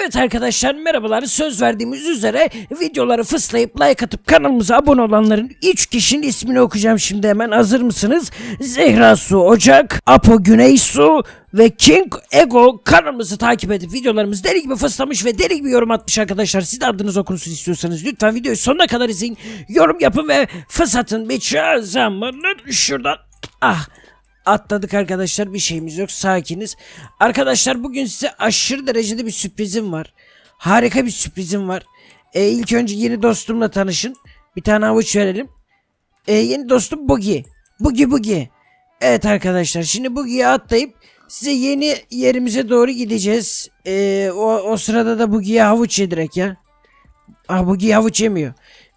Evet arkadaşlar merhabalar söz verdiğimiz üzere videoları fıslayıp like atıp kanalımıza abone olanların 3 kişinin ismini okuyacağım şimdi hemen hazır mısınız? Zehra Su Ocak, Apo Güney Su ve King Ego kanalımızı takip edip videolarımızı deli gibi fıslamış ve deli gibi yorum atmış arkadaşlar. Siz de adınız okunsun istiyorsanız lütfen videoyu sonuna kadar izleyin. Yorum yapın ve fısatın bir zamanı şuradan. Ah atladık arkadaşlar bir şeyimiz yok sakiniz. Arkadaşlar bugün size aşırı derecede bir sürprizim var. Harika bir sürprizim var. E, ilk önce yeni dostumla tanışın. Bir tane avuç verelim. E, yeni dostum Bugi. Bugi Bugi. Evet arkadaşlar şimdi Bugi'ye atlayıp size yeni yerimize doğru gideceğiz. E, o, o sırada da Bugi'ye havuç yedirek ya. Ah Bugi havuç yemiyor.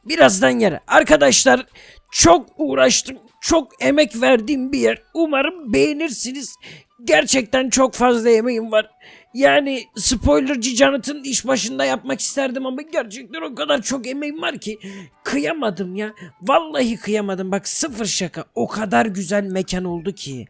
Birazdan yer. Arkadaşlar çok uğraştım. Çok emek verdiğim bir yer. Umarım beğenirsiniz. Gerçekten çok fazla emeğim var. Yani spoilercı Jonathan iş başında yapmak isterdim ama gerçekten o kadar çok emeğim var ki kıyamadım ya. Vallahi kıyamadım. Bak sıfır şaka. O kadar güzel mekan oldu ki.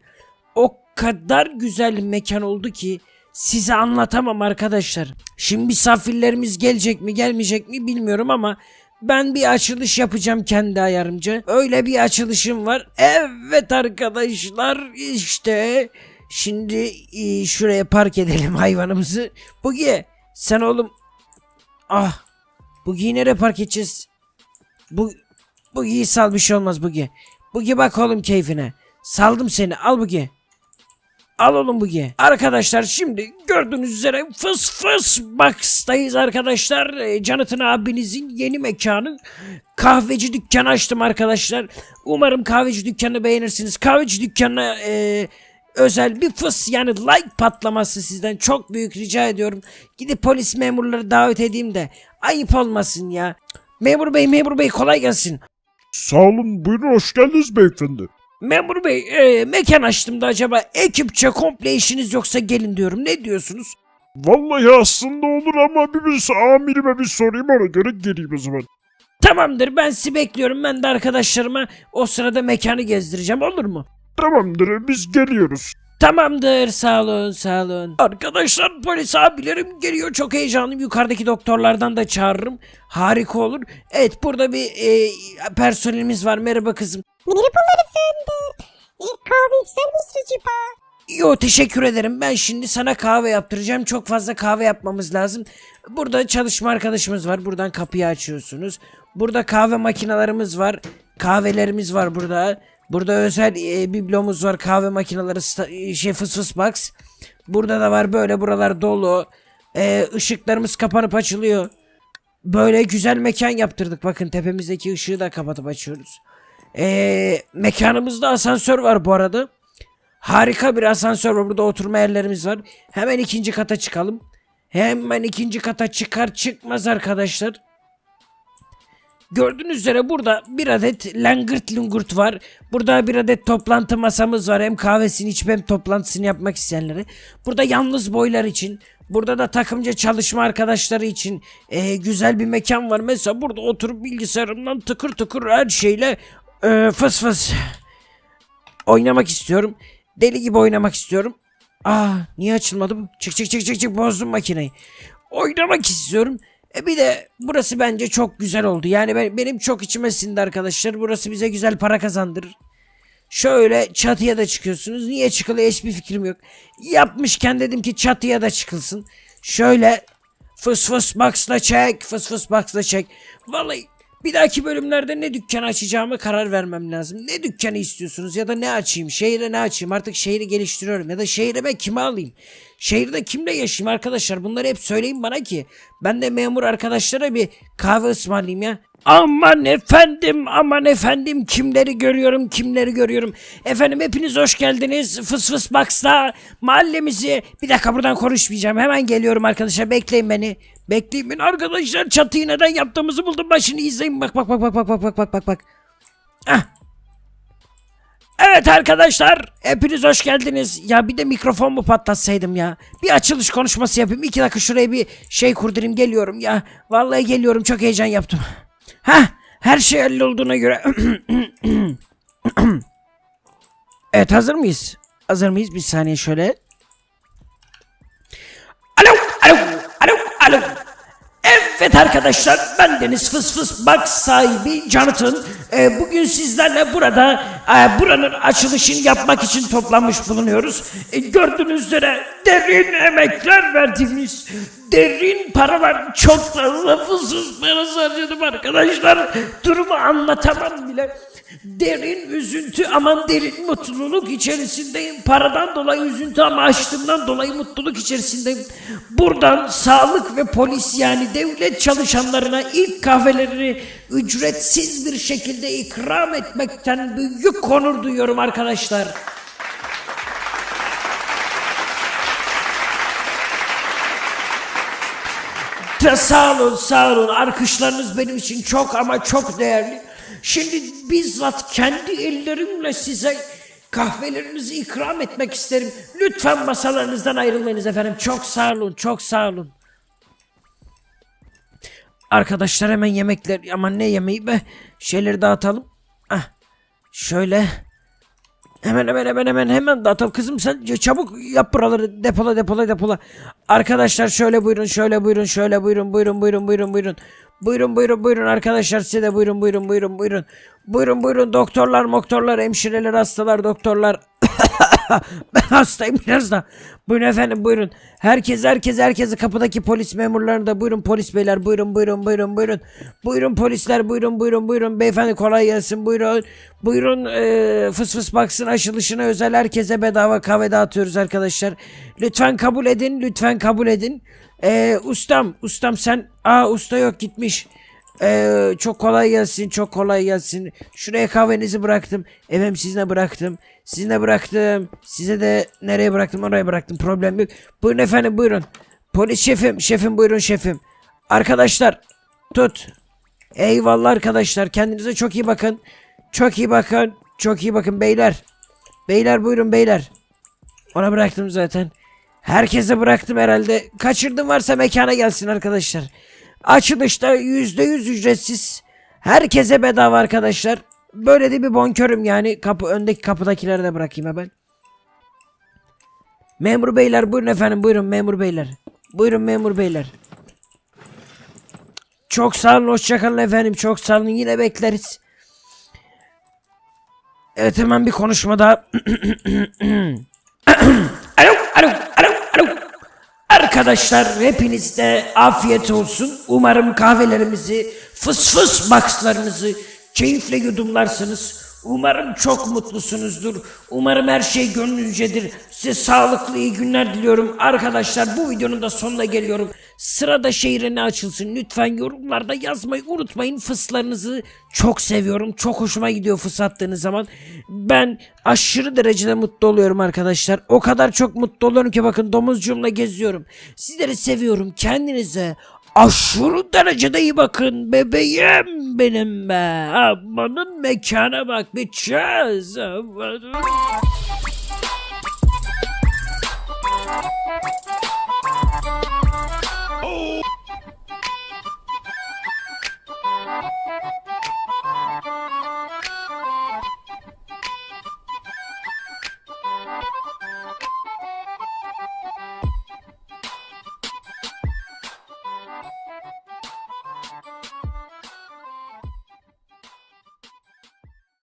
O kadar güzel mekan oldu ki size anlatamam arkadaşlar. Şimdi misafirlerimiz gelecek mi gelmeyecek mi bilmiyorum ama ben bir açılış yapacağım kendi ayarımca. Öyle bir açılışım var. Evet arkadaşlar işte şimdi e, şuraya park edelim hayvanımızı. Bugi sen oğlum ah Bugi'yi nereye park edeceğiz? Bu Bugi'yi sal bir şey olmaz Bugi. Bugi bak oğlum keyfine. Saldım seni al Bugi. Al oğlum Bugi. Arkadaşlar şimdi gördüğünüz üzere fıs fıs box'tayız arkadaşlar. Jonathan abinizin yeni mekanı. Kahveci dükkanı açtım arkadaşlar. Umarım kahveci dükkanını beğenirsiniz. Kahveci dükkanına e, özel bir fıs yani like patlaması sizden çok büyük rica ediyorum. Gidip polis memurları davet edeyim de ayıp olmasın ya. Memur bey memur bey kolay gelsin. Sağ olun buyurun hoş geldiniz beyefendi. Memur bey e, mekan açtım da acaba ekipçe komple işiniz yoksa gelin diyorum. Ne diyorsunuz? Vallahi aslında olur ama bir, bir amirime bir sorayım ona göre geleyim o zaman. Tamamdır ben sizi bekliyorum. Ben de arkadaşlarıma o sırada mekanı gezdireceğim olur mu? Tamamdır biz geliyoruz. Tamamdır sağ olun sağ olun. Arkadaşlar polis abilerim geliyor çok heyecanlıyım. Yukarıdaki doktorlardan da çağırırım. Harika olur. Evet burada bir e, personelimiz var. Merhaba kızım. Merhabalar efendim. Kahve ister misiniz acaba? Yo teşekkür ederim. Ben şimdi sana kahve yaptıracağım. Çok fazla kahve yapmamız lazım. Burada çalışma arkadaşımız var. Buradan kapıyı açıyorsunuz. Burada kahve makinalarımız var. Kahvelerimiz var burada. Burada özel e, biblomuz var. Kahve makineleri e, şey fıs fıs box. Burada da var böyle buralar dolu. E, ışıklarımız kapanıp açılıyor. Böyle güzel mekan yaptırdık. Bakın tepemizdeki ışığı da kapatıp açıyoruz. E, mekanımızda asansör var bu arada. Harika bir asansör var. Burada oturma yerlerimiz var. Hemen ikinci kata çıkalım. Hemen ikinci kata çıkar çıkmaz arkadaşlar. Gördüğünüz üzere burada bir adet langırt lungurt var. Burada bir adet toplantı masamız var. Hem kahvesini içip hem toplantısını yapmak isteyenleri. Burada yalnız boylar için. Burada da takımca çalışma arkadaşları için eee, güzel bir mekan var. Mesela burada oturup bilgisayarımdan tıkır tıkır her şeyle eee, fıs fıs oynamak istiyorum. Deli gibi oynamak istiyorum. Aa niye açılmadı bu? Çık çık çık çık çık bozdum makineyi. Oynamak istiyorum. E bir de burası bence çok güzel oldu. Yani ben, benim çok içime sindi arkadaşlar. Burası bize güzel para kazandırır. Şöyle çatıya da çıkıyorsunuz. Niye çıkılıyor hiçbir fikrim yok. Yapmışken dedim ki çatıya da çıkılsın. Şöyle fıs fıs box'la çek. Fıs fıs box'la çek. Vallahi bir dahaki bölümlerde ne dükkan açacağıma karar vermem lazım. Ne dükkanı istiyorsunuz ya da ne açayım? Şehre ne açayım? Artık şehri geliştiriyorum ya da şehre ben kime alayım? Şehirde kimle yaşayayım arkadaşlar? Bunları hep söyleyin bana ki ben de memur arkadaşlara bir kahve ısmarlayayım ya. Aman efendim, aman efendim kimleri görüyorum, kimleri görüyorum. Efendim hepiniz hoş geldiniz. Fıs fıs box'ta mahallemizi. Bir dakika buradan konuşmayacağım. Hemen geliyorum arkadaşlar. Bekleyin beni. Bekleyin beni arkadaşlar. Çatıyı neden yaptığımızı buldum. Başını izleyin. Bak bak bak bak bak bak bak bak bak bak. Ah. Evet arkadaşlar hepiniz hoş geldiniz. Ya bir de mikrofon mu patlatsaydım ya. Bir açılış konuşması yapayım. İki dakika şuraya bir şey kurdurayım geliyorum ya. Vallahi geliyorum çok heyecan yaptım. Ha her şey hallolduğuna göre. evet hazır mıyız? Hazır mıyız? Bir saniye şöyle. Alo, alo, alo, Alo. Evet arkadaşlar ben Deniz Fıs Fıs Box sahibi Jonathan. Ee, bugün sizlerle burada buranın açılışını yapmak için toplanmış bulunuyoruz. E, gördüğünüz üzere derin emekler verdiğimiz derin paralar çok fazla fıs fıs parası harcadım arkadaşlar. Durumu anlatamam bile. Derin üzüntü aman derin mutluluk içerisindeyim. Paradan dolayı üzüntü ama açlığımdan dolayı mutluluk içerisindeyim. Buradan sağlık ve polis yani devlet çalışanlarına ilk kahvelerini ücretsiz bir şekilde ikram etmekten büyük konur duyuyorum arkadaşlar. Ya sağ olun sağ olun arkışlarınız benim için çok ama çok değerli. Şimdi bizzat kendi ellerimle size kahvelerinizi ikram etmek isterim. Lütfen masalarınızdan ayrılmayınız efendim. Çok sağ olun çok sağ olun. Arkadaşlar hemen yemekler aman ne yemeği be şeyleri dağıtalım. Ah şöyle. Hemen hemen hemen hemen hemen dağıtalım. Kızım sen çabuk yap buraları depola depola depola. Arkadaşlar şöyle buyurun şöyle buyurun şöyle buyurun buyurun buyurun buyurun buyurun. Buyurun buyurun buyurun arkadaşlar size de buyurun buyurun buyurun buyurun. Buyurun buyurun doktorlar moktorlar hemşireler hastalar doktorlar. ben hastayım biraz da. Buyurun efendim buyurun. Herkes herkes herkesi kapıdaki polis memurlarını da buyurun polis beyler buyurun buyurun buyurun buyurun. Buyurun polisler buyurun buyurun buyurun. Beyefendi kolay gelsin buyurun. Buyurun eee, fıs fıs baksın açılışına özel herkese bedava kahve dağıtıyoruz arkadaşlar. Lütfen kabul edin lütfen kabul edin. Eee, ustam ustam sen aa usta yok gitmiş. Ee, çok kolay gelsin, çok kolay gelsin. Şuraya kahvenizi bıraktım. Efendim sizine bıraktım. Sizine bıraktım. Size de nereye bıraktım oraya bıraktım. Problem yok. Buyurun efendim buyurun. Polis şefim, şefim buyurun şefim. Arkadaşlar tut. Eyvallah arkadaşlar. Kendinize çok iyi bakın. Çok iyi bakın. Çok iyi bakın beyler. Beyler buyurun beyler. Ona bıraktım zaten. Herkese bıraktım herhalde. Kaçırdım varsa mekana gelsin arkadaşlar. Açılışta yüzde yüz ücretsiz. Herkese bedava arkadaşlar. Böyle de bir bonkörüm yani. Kapı öndeki kapıdakileri de bırakayım hemen. Memur beyler buyurun efendim buyurun memur beyler. Buyurun memur beyler. Çok sağ olun hoşçakalın efendim çok sağ olun yine bekleriz. Evet hemen bir konuşma daha. alo alo alo. Arkadaşlar hepinizde afiyet olsun. Umarım kahvelerimizi, fıs fıs boxlarınızı keyifle yudumlarsınız. Umarım çok mutlusunuzdur. Umarım her şey gönlünüzcedir. Size sağlıklı iyi günler diliyorum. Arkadaşlar bu videonun da sonuna geliyorum. Sırada şehre ne açılsın? Lütfen yorumlarda yazmayı unutmayın. Fıslarınızı çok seviyorum. Çok hoşuma gidiyor fıs attığınız zaman. Ben aşırı derecede mutlu oluyorum arkadaşlar. O kadar çok mutlu oluyorum ki bakın domuzcuğumla geziyorum. Sizleri seviyorum. Kendinize aşırı derecede iyi bakın bebeğim benim be. Amanın mekana bak bir çöz. Amanın.